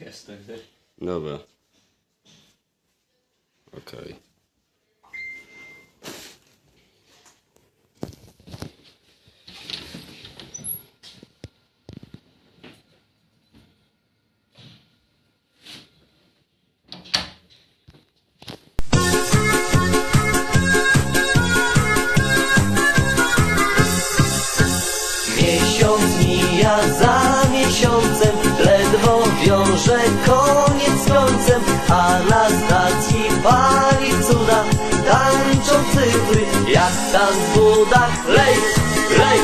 jestem. Dobra. Okej. Miesiąc budach. Lej, lej,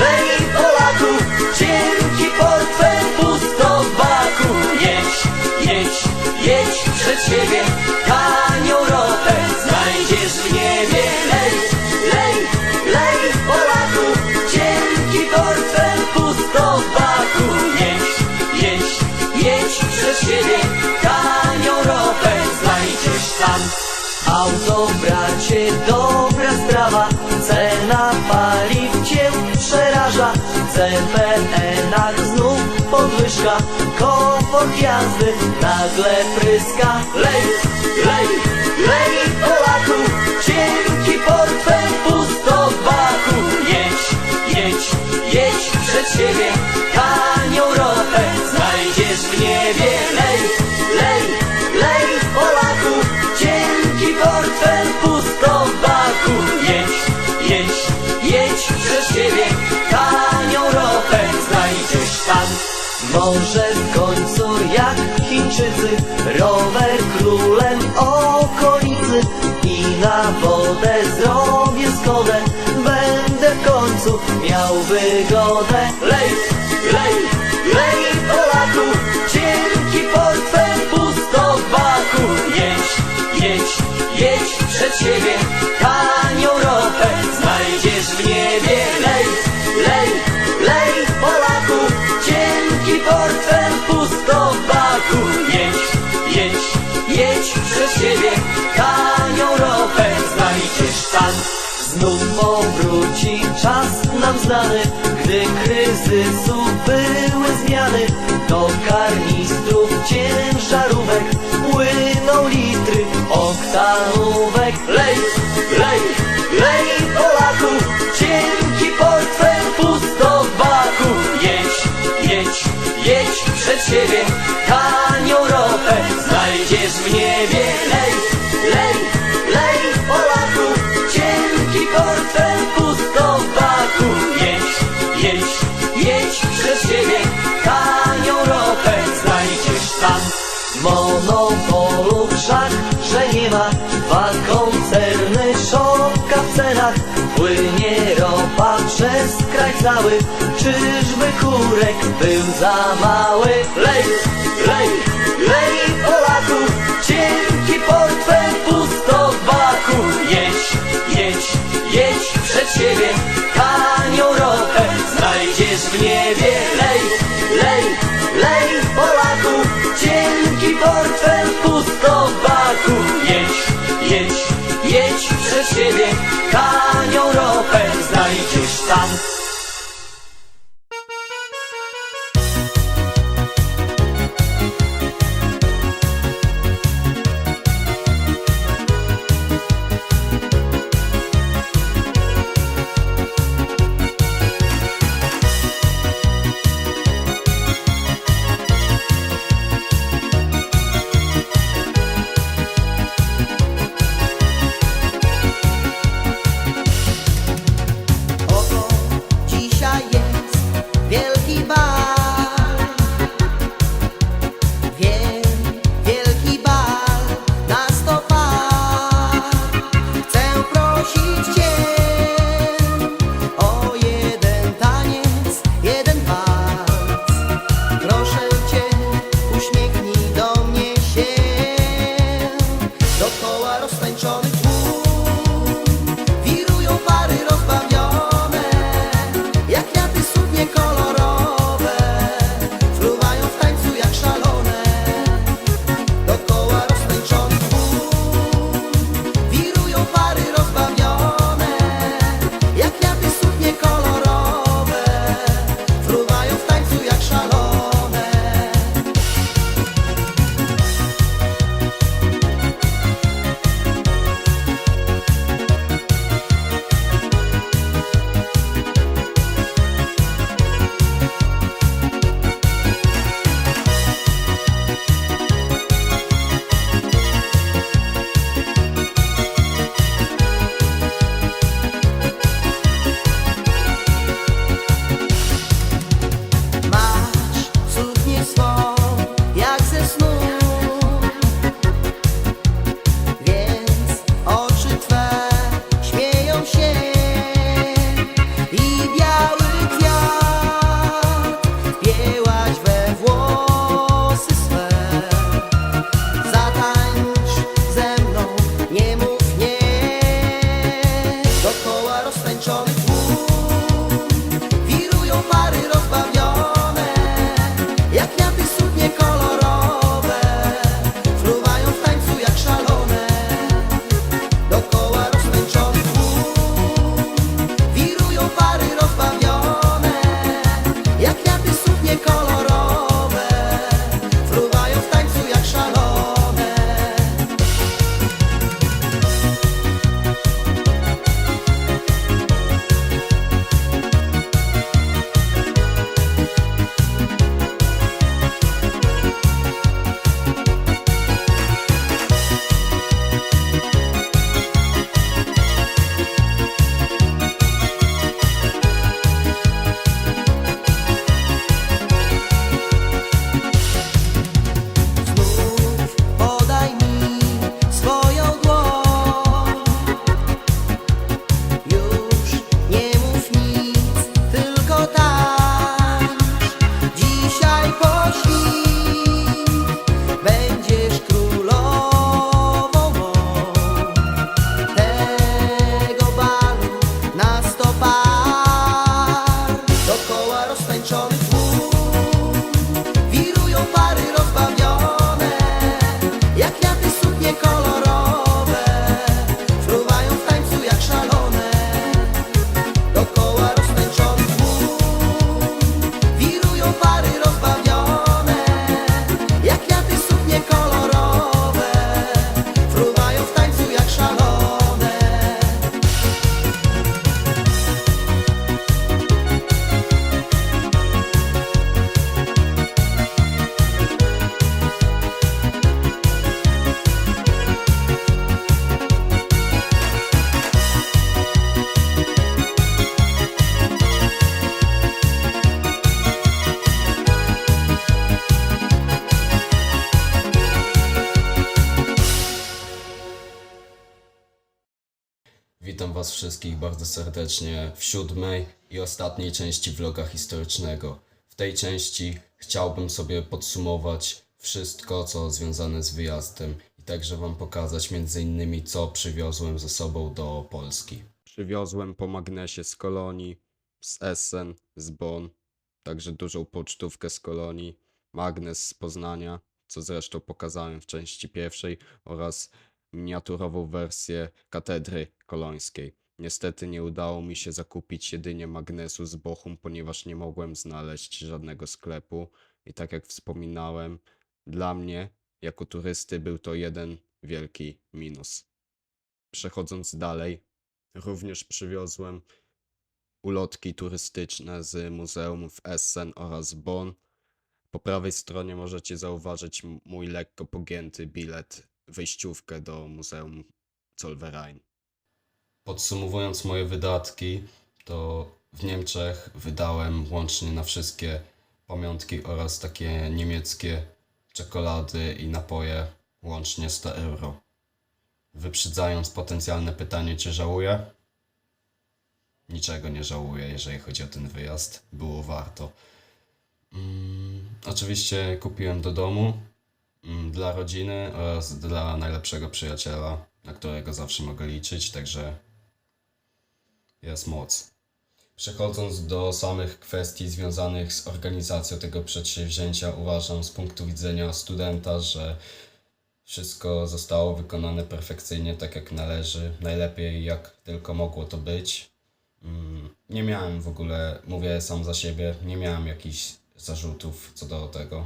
lej Polaku, cienki portfel pusto w baku. Jedź, jedź, jedź przed siebie, tanią ropę znajdziesz w niebie. Lej, lej, lej Polaku, cienki portfel pusto w baku. Jedź, jedź, jedź przed siebie, tanią ropę znajdziesz sam. Auto bracie, dobra sprawa, CPN-ach znów podwyżka, komfort jazdy nagle pryska. Lej, lej, lej Polaku, cienki portfel pusto w baku. Jedź, jedź, jedź rower królem okolicy i na wodę zrobię zgodę. Będę w końcu miał wygodę. Lej, lej, lej Polaku, cienki portfel pusto w baku. Jedź, jedź, jedź przed siebie, tanią ropę znajdziesz w niebie. Lej, lej, lej Znów powróci czas nam znany, gdy kryzysu były zmiany. Do karnistrów szoka w cenach. Płynie ropa przez kraj cały, czyżby kurek był za mały? Lej, lej, lej Was wszystkich bardzo serdecznie w siódmej i ostatniej części vloga historycznego. W tej części chciałbym sobie podsumować wszystko, co związane z wyjazdem i także Wam pokazać między innymi, co przywiozłem ze sobą do Polski. Przywiozłem po magnesie z Kolonii, z Essen, z Bonn, także dużą pocztówkę z Kolonii, magnes z Poznania, co zresztą pokazałem w części pierwszej oraz miniaturową wersję katedry kolońskiej. Niestety nie udało mi się zakupić jedynie magnesu z Bochum, ponieważ nie mogłem znaleźć żadnego sklepu i tak jak wspominałem, dla mnie jako turysty był to jeden wielki minus. Przechodząc dalej, również przywiozłem ulotki turystyczne z muzeum w Essen oraz Bonn. Po prawej stronie możecie zauważyć mój lekko pogięty bilet, wejściówkę do Muzeum Zollverein. Podsumowując moje wydatki, to w Niemczech wydałem łącznie na wszystkie pamiątki oraz takie niemieckie czekolady i napoje łącznie 100 euro. Wyprzedzając potencjalne pytanie, czy żałuję? Niczego nie żałuję, jeżeli chodzi o ten wyjazd. Było warto. Mm, oczywiście kupiłem do domu dla rodziny oraz dla najlepszego przyjaciela, na którego zawsze mogę liczyć, także jest moc. Przechodząc do samych kwestii związanych z organizacją tego przedsięwzięcia, uważam z punktu widzenia studenta, że wszystko zostało wykonane perfekcyjnie, tak jak należy, najlepiej jak tylko mogło to być. Mm, Nie miałem w ogóle, mówię sam za siebie, nie miałem jakichś zarzutów co do tego.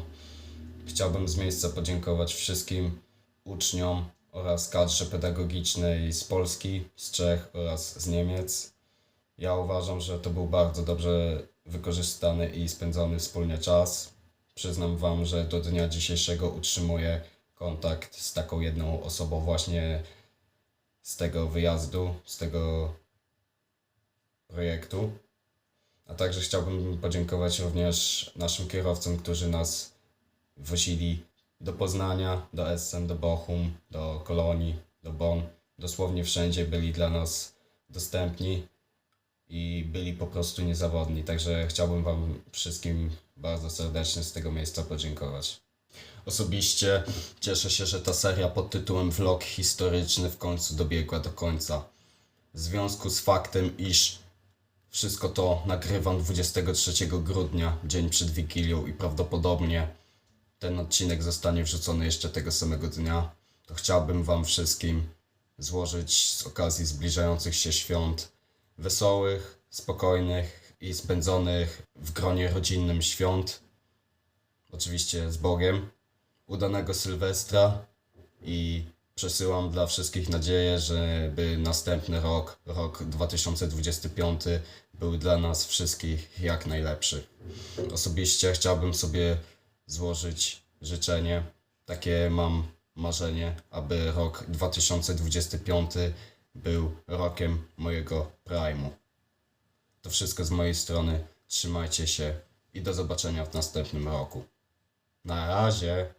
Chciałbym z miejsca podziękować wszystkim uczniom oraz kadrze pedagogicznej z Polski, z Czech oraz z Niemiec. Ja uważam, że to był bardzo dobrze wykorzystany i spędzony wspólnie czas. Przyznam Wam, że do dnia dzisiejszego utrzymuję kontakt z taką jedną osobą właśnie z tego wyjazdu, z tego projektu. A także chciałbym podziękować również naszym kierowcom, którzy nas wozili do Poznania, do Essen, do Bochum, do Kolonii, do Bonn. Dosłownie wszędzie byli dla nas dostępni i byli po prostu niezawodni. Także chciałbym Wam wszystkim bardzo serdecznie z tego miejsca podziękować. Osobiście cieszę się, że ta seria pod tytułem Vlog historyczny w końcu dobiegła do końca. W związku z faktem, iż wszystko to nagrywam 23 grudnia, dzień przed Wigilią i prawdopodobnie ten odcinek zostanie wrzucony jeszcze tego samego dnia, to chciałbym Wam wszystkim złożyć z okazji zbliżających się świąt wesołych, spokojnych i spędzonych w gronie rodzinnym świąt, oczywiście z Bogiem, udanego Sylwestra i przesyłam dla wszystkich nadzieję, żeby następny rok, rok 2025, był dla nas wszystkich jak najlepszy. Osobiście chciałbym sobie złożyć życzenie, takie mam marzenie, aby rok 2025 był rokiem mojego prime'u. To wszystko z mojej strony. Trzymajcie się i do zobaczenia w następnym roku. Na razie.